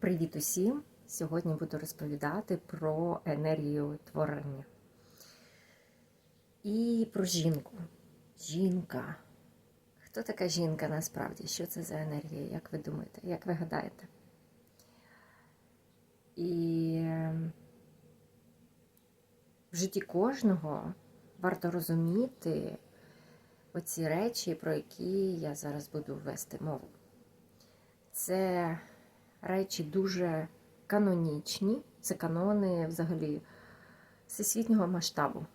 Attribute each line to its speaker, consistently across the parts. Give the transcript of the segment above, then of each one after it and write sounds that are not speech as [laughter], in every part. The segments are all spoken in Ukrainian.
Speaker 1: Привіт усім! Сьогодні буду розповідати про енергію творення і про жінку. Жінка. Хто така жінка насправді? Що це за енергія? Як ви думаєте? Як ви гадаєте? І ем, в житті кожного варто розуміти оці речі, про які я зараз буду вести мову. Це речі дуже канонічні, це канони взагалі всесвітнього масштабу.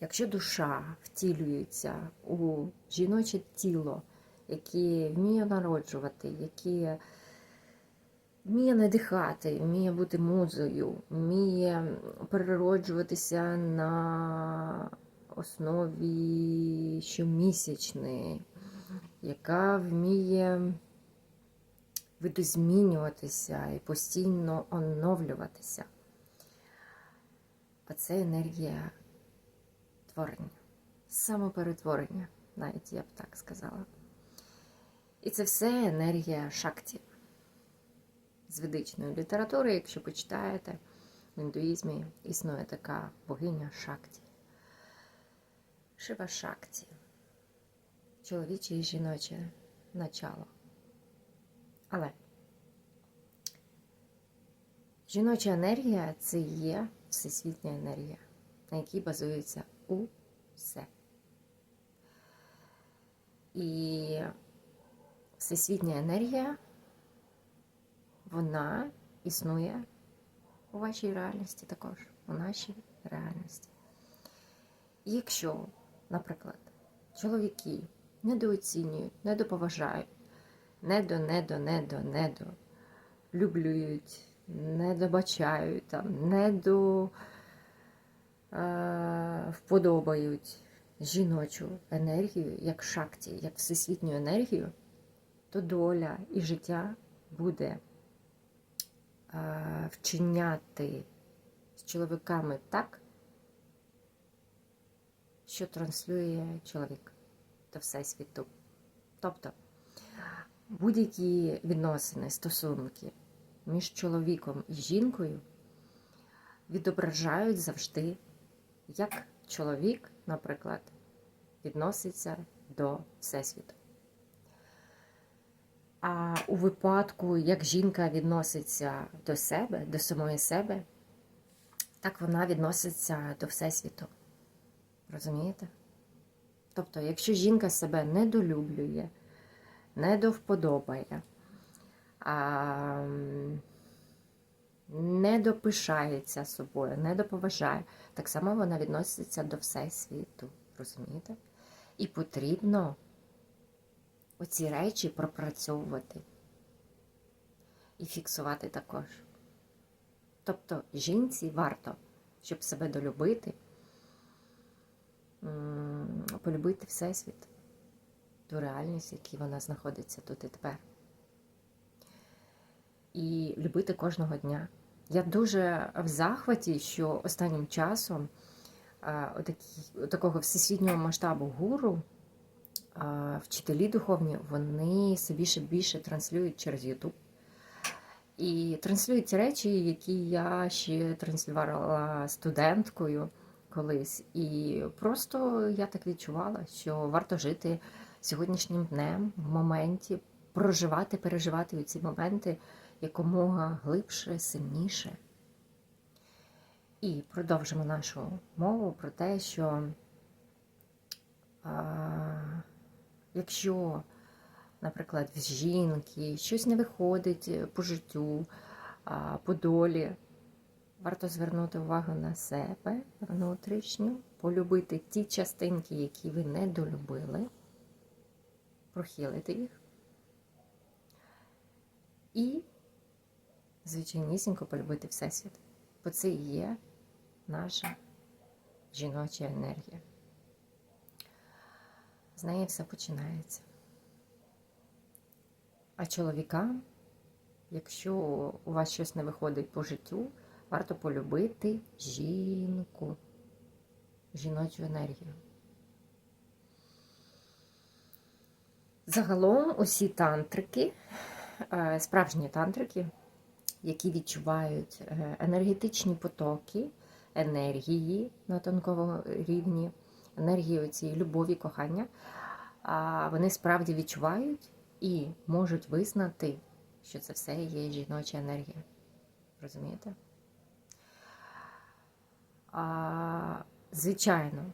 Speaker 1: Якщо душа втілюється у жіноче тіло, яке вміє народжувати, яке вміє надихати, вміє бути музою, вміє перероджуватися на основі щомісячної, яка вміє видозмінюватися і постійно оновлюватися. Оце енергія творення, самоперетворення, навіть я б так сказала. І це все енергія шакті. З ведичної літератури, якщо почитаєте, в індуїзмі існує така богиня шакті. Шива шакті. Чоловіче і жіноче начало. Але жіноча енергія це є всесвітня енергія, на якій базується усе. І всесвітня енергія, вона існує у вашій реальності також, у нашій реальності. Якщо, наприклад, чоловіки недооцінюють, недоповажають, недо, недо, недо, недо люблюють, недобачають, там, недо е, вподобають жіночу енергію, як шакті, як всесвітню енергію, то доля і життя буде е, вчиняти з чоловіками так, що транслює чоловік до всесвіту. Тобто будь-які відносини, стосунки між чоловіком і жінкою відображають завжди, як чоловік, наприклад, відноситься до Всесвіту. А у випадку, як жінка відноситься до себе, до самої себе, так вона відноситься до Всесвіту. Розумієте? Тобто, якщо жінка себе недолюблює, недовподобає, а, не допишається собою, не доповажає, так само вона відноситься до всесвіту. Розумієте? І потрібно оці речі пропрацьовувати і фіксувати також. Тобто жінці варто, щоб себе долюбити, полюбити Всесвіт, ту реальність, в якій вона знаходиться тут і тепер. І любити кожного дня. Я дуже в захваті, що останнім часом отакі, такого всесвітнього масштабу гуру, вчителі духовні, вони все більше більше транслюють через YouTube. І транслюють ті речі, які я ще транслювала студенткою колись. І просто я так відчувала, що варто жити сьогоднішнім днем в моменті, проживати, переживати ці моменти якомога глибше, сильніше. І продовжимо нашу мову про те, що а, якщо, наприклад, в жінки щось не виходить по життю, а, по долі, варто звернути увагу на себе внутрішню, полюбити ті частинки, які ви не долюбили, прохилити їх. І, звичайнісінько, полюбити Всесвіт. Бо це і є наша жіноча енергія. З неї все починається. А чоловікам, якщо у вас щось не виходить по життю, варто полюбити жінку, жіночу енергію. Загалом усі тантрики е, справжні тантрики, які відчувають е, енергетичні потоки, енергії на тонкому рівні, енергії цієї любові, кохання, вони справді відчувають і можуть визнати, що це все є жіноча енергія. Розумієте? Звичайно,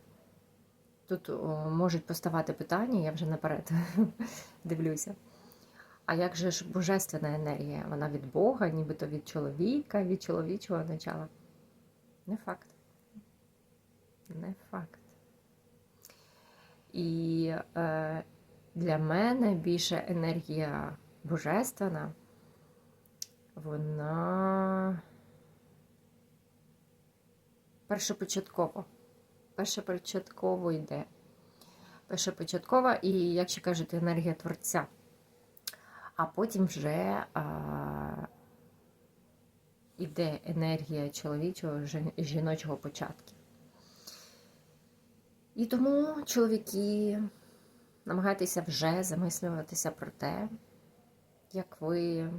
Speaker 1: тут можуть поставати питання, я вже наперед [laughs] дивлюся. А як же ж божественна енергія? Вона від Бога, нібито від чоловіка, від чоловічого начала? Не факт. Не факт. І е, для мене більше енергія божественна, вона першопочатково. Першопочатково йде. Першопочаткова, і, як ще кажуть, енергія творця. А потім вже а, іде енергія чоловічого жіночого початку. І тому чоловіки намагайтеся вже замислюватися про те, як ви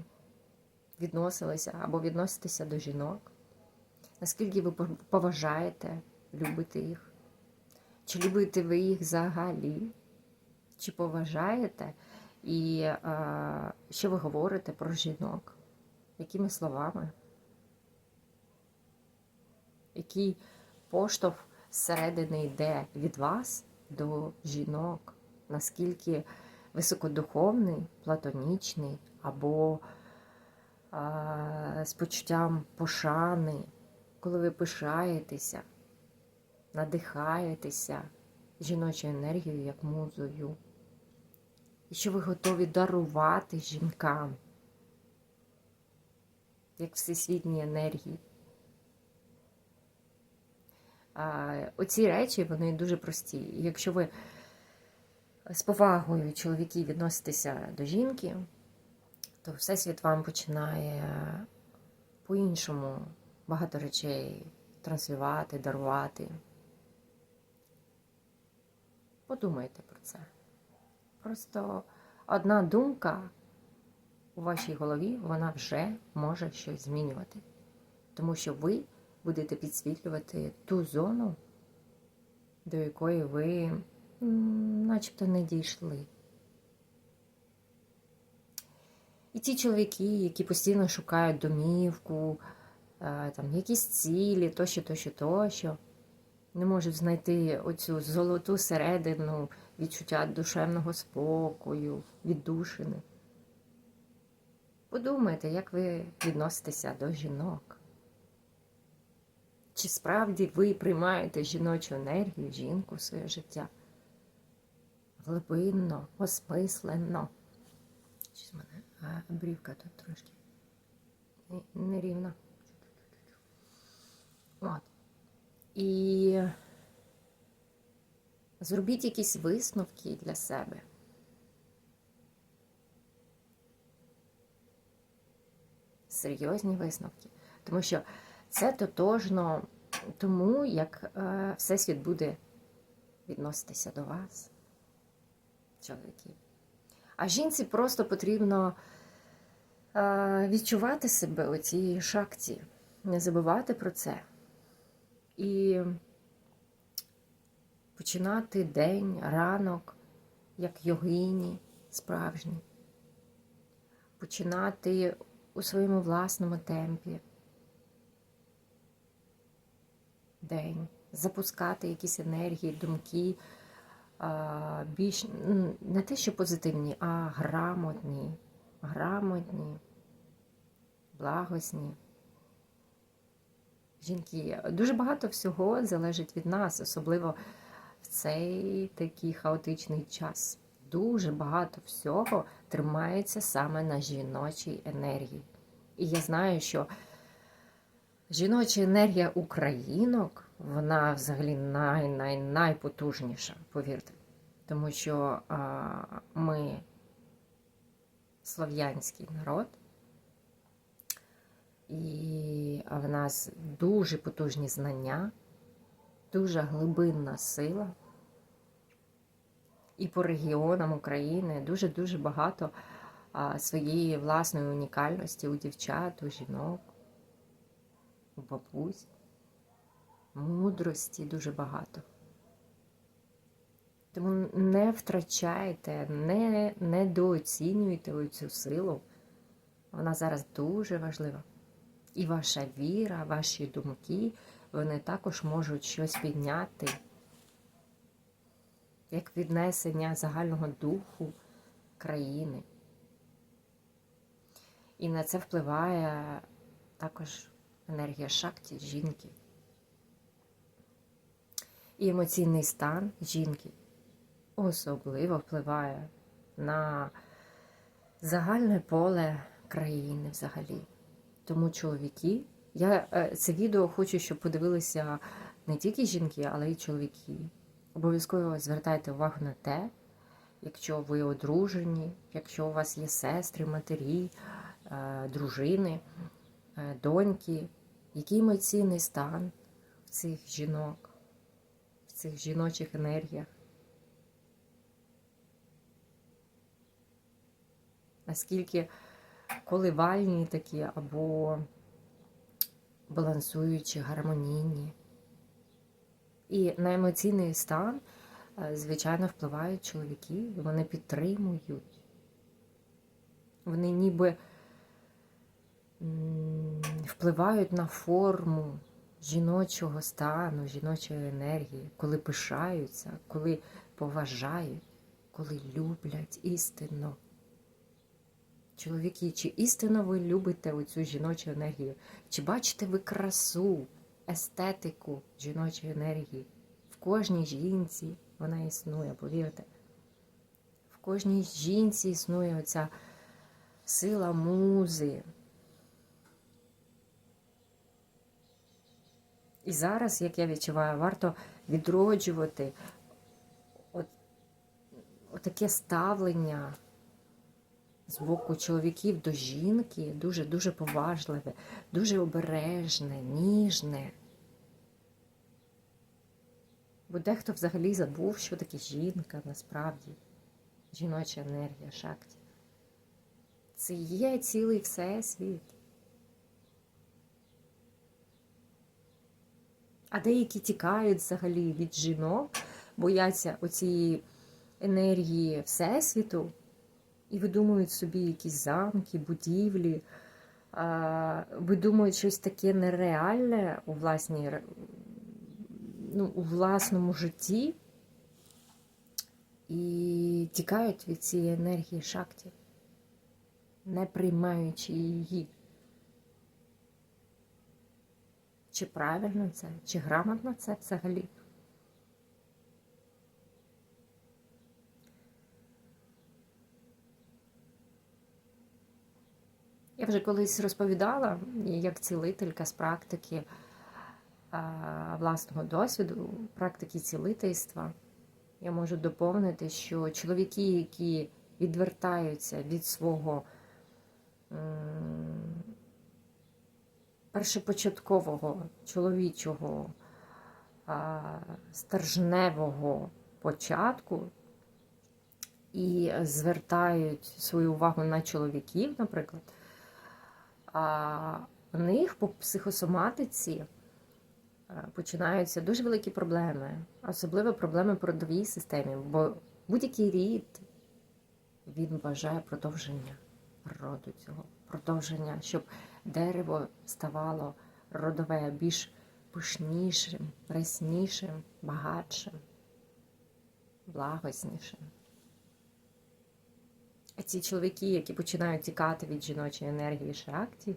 Speaker 1: відносилися або відноситеся до жінок, наскільки ви поважаєте, любите їх, чи любите ви їх взагалі, чи поважаєте, і а, що ви говорите про жінок, якими словами, який поштовх зсередини йде від вас до жінок, наскільки високодуховний, платонічний або а, з почуттям пошани, коли ви пишаєтеся, надихаєтеся жіночою енергією як музою. І що ви готові дарувати жінкам, як всесвітній енергії. Оці речі вони дуже прості. І якщо ви з повагою чоловіки відноситеся до жінки, то Всесвіт вам починає по-іншому багато речей транслювати, дарувати. Подумайте про це. Просто одна думка у вашій голові, вона вже може щось змінювати. Тому що ви будете підсвітлювати ту зону, до якої ви начебто не дійшли. І ті чоловіки, які постійно шукають домівку, е, там, якісь цілі, тощо, тощо, тощо, не можуть знайти оцю золоту середину відчуття душевного спокою, віддушини. Подумайте, як ви відноситеся до жінок. Чи справді ви приймаєте жіночу енергію, жінку в своє життя? Глибинно, осмисленно. Щось мене а, брівка тут трошки нерівна. От. І зробіть якісь висновки для себе. Серйозні висновки. Тому що це тотожно тому, як е, Всесвіт буде відноситися до вас, чоловіки. А жінці просто потрібно е, відчувати себе у цій шакті, не забувати про це. І починати день, ранок, як йогині справжні, починати у своєму власному темпі день, запускати якісь енергії, думки, більш не те, що позитивні, а грамотні, грамотні, благосні. Жінки, дуже багато всього залежить від нас, особливо в цей такий хаотичний час. Дуже багато всього тримається саме на жіночій енергії. І я знаю, що жіноча енергія українок, вона взагалі най найпотужніша повірте. Тому що а, ми слов'янський народ, і в нас дуже потужні знання, дуже глибинна сила. І по регіонам України дуже-дуже багато своєї власної унікальності у дівчат, у жінок, у бабусь, мудрості дуже багато. Тому не втрачайте, не недооцінюйте цю силу. Вона зараз дуже важлива. І ваша віра, ваші думки, вони також можуть щось підняти, як піднесення загального духу країни. І на це впливає також енергія шакті жінки. І емоційний стан жінки особливо впливає на загальне поле країни взагалі. Тому чоловіки, я е, це відео хочу, щоб подивилися не тільки жінки, але й чоловіки. Обов'язково звертайте увагу на те, якщо ви одружені, якщо у вас є сестри, матері, е, дружини, е, доньки, який емоційний стан в цих жінок, в цих жіночих енергіях. Наскільки коливальні такі або балансуючі, гармонійні. І на емоційний стан, е, звичайно, впливають чоловіки, вони підтримують. Вони ніби впливають на форму жіночого стану, жіночої енергії, коли пишаються, коли поважають, коли люблять істинно. Чоловіки, чи істинно ви любите оцю жіночу енергію? Чи бачите ви красу, естетику жіночої енергії? В кожній жінці вона існує, повірте. В кожній жінці існує оця сила музи. І зараз, як я відчуваю, варто відроджувати от, от таке ставлення з боку чоловіків до жінки дуже-дуже поважливе, дуже обережне, ніжне. Бо дехто взагалі забув, що таке жінка насправді, жіноча енергія, шакті. Це є цілий всесвіт. А деякі тікають взагалі від жінок, бояться оцієї енергії Всесвіту і видумують собі якісь замки, будівлі, видумують щось таке нереальне у власній, ну, у власному житті і тікають від цієї енергії шакті, не приймаючи її. Чи правильно це, чи грамотно це взагалі? Я вже колись розповідала, як цілителька з практики власного досвіду, практики цілительства. Я можу доповнити, що чоловіки, які відвертаються від свого першопочаткового чоловічого стержневого початку і звертають свою увагу на чоловіків, наприклад, а у них по психосоматиці починаються дуже великі проблеми, особливо проблеми в родовій системі, бо будь-який рід він бажає продовження роду цього, продовження, щоб дерево ставало родове більш пишнішим, преснішим, багатшим, благоснішим. Ці чоловіки, які починають тікати від жіночої енергії шакті,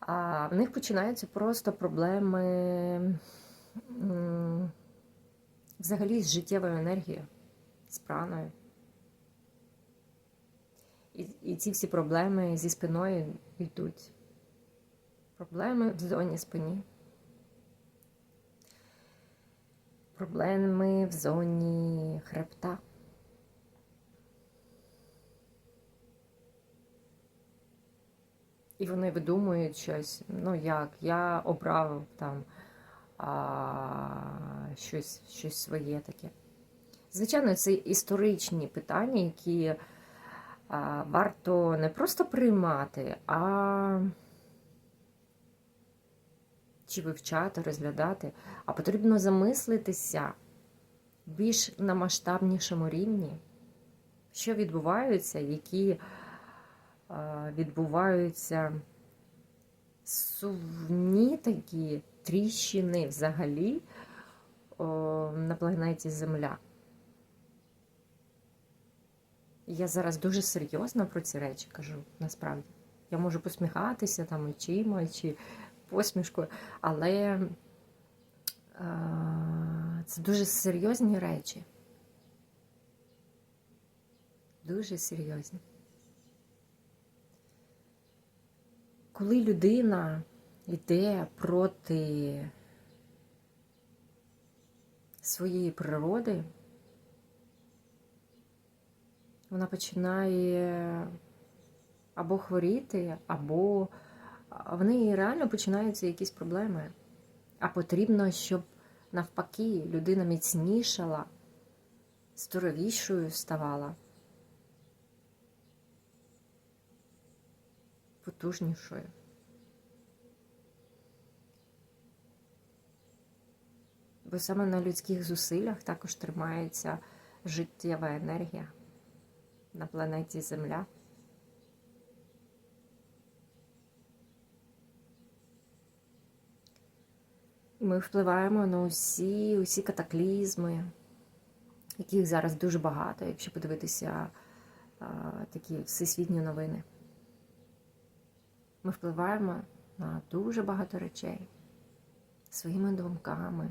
Speaker 1: а в них починаються просто проблеми взагалі з життєвою енергією, з праною. І, і ці всі проблеми зі спиною йдуть. Проблеми в зоні спині. Проблеми в зоні хребта. І вони видумують щось, ну як, я обрав там а, щось, щось своє таке. Звичайно, це історичні питання, які а, варто не просто приймати, а чи вивчати, розглядати, а потрібно замислитися більш на масштабнішому рівні, що відбуваються, які відбуваються сувні такі тріщини взагалі на планеті Земля. Я зараз дуже серйозно про ці речі кажу, насправді. Я можу посміхатися там очима чи посмішкою, але е, це дуже серйозні речі. Дуже серйозні. Коли людина йде проти своєї природи, вона починає або хворіти, або в неї реально починаються якісь проблеми. А потрібно, щоб навпаки людина міцнішала, здоровішою ставала, потужнішою. Бо саме на людських зусиллях також тримається життєва енергія на планеті Земля. Ми впливаємо на усі, усі катаклізми, яких зараз дуже багато, якщо подивитися а, такі всесвітні новини. Ми впливаємо на дуже багато речей своїми думками,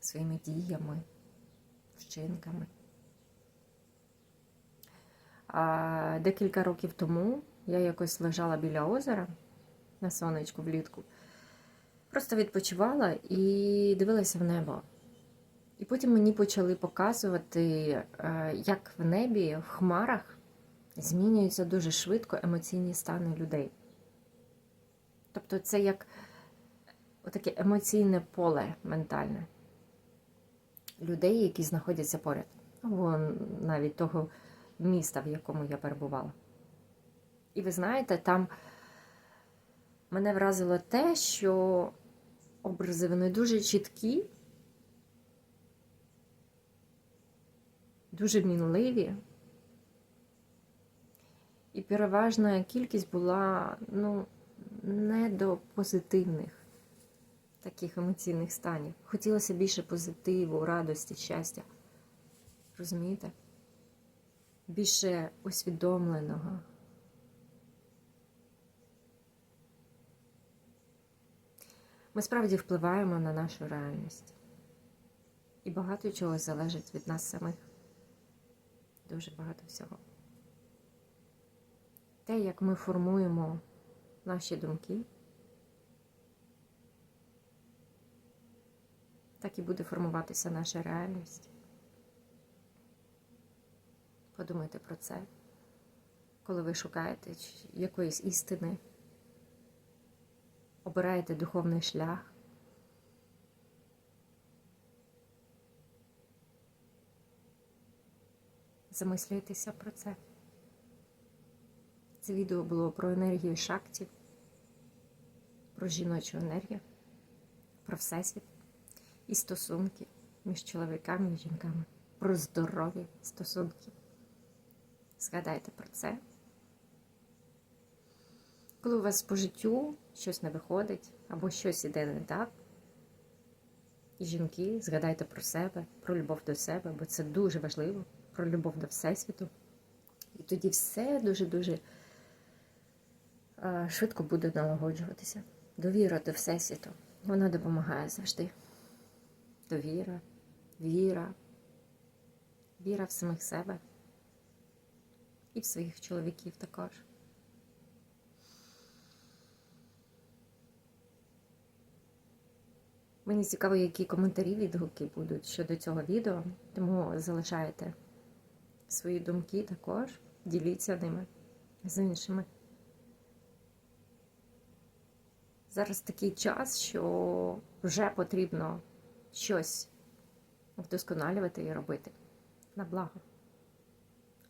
Speaker 1: своїми діями, вчинками. А декілька років тому я якось лежала біля озера на сонечку влітку. Просто відпочивала і дивилася в небо. І потім мені почали показувати, е, як в небі, в хмарах змінюються дуже швидко емоційні стани людей. Тобто це як таке емоційне поле ментальне людей, які знаходяться поряд, або навіть того міста, в якому я перебувала. І ви знаєте, там мене вразило те, що образи вони дуже чіткі, дуже мінливі. І переважна кількість була ну, не до позитивних таких емоційних станів. Хотілося більше позитиву, радості, щастя. Розумієте? Більше усвідомленого. Ми справді впливаємо на нашу реальність. І багато чого залежить від нас самих. Дуже багато всього. Те, як ми формуємо наші думки, так і буде формуватися наша реальність. Подумайте про це, коли ви шукаєте якоїсь істини, обираєте духовний шлях. Замислюйтеся про це. Це відео було про енергію шакті, про жіночу енергію, про всесвіт і стосунки між чоловіками і жінками, про здорові стосунки. Згадайте про це. Коли у вас по життю щось не виходить або щось іде не так, і жінки, згадайте про себе, про любов до себе, бо це дуже важливо, про любов до Всесвіту. І тоді все дуже-дуже швидко буде налагоджуватися. Довіра до Всесвіту. Вона допомагає завжди. Довіра, віра, віра в самих себе і в своїх чоловіків також. Мені цікаво, які коментарі відгуки будуть щодо цього відео, тому залишайте свої думки також, діліться ними з іншими. Зараз такий час, що вже потрібно щось вдосконалювати і робити на благо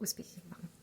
Speaker 1: Успіхів вам!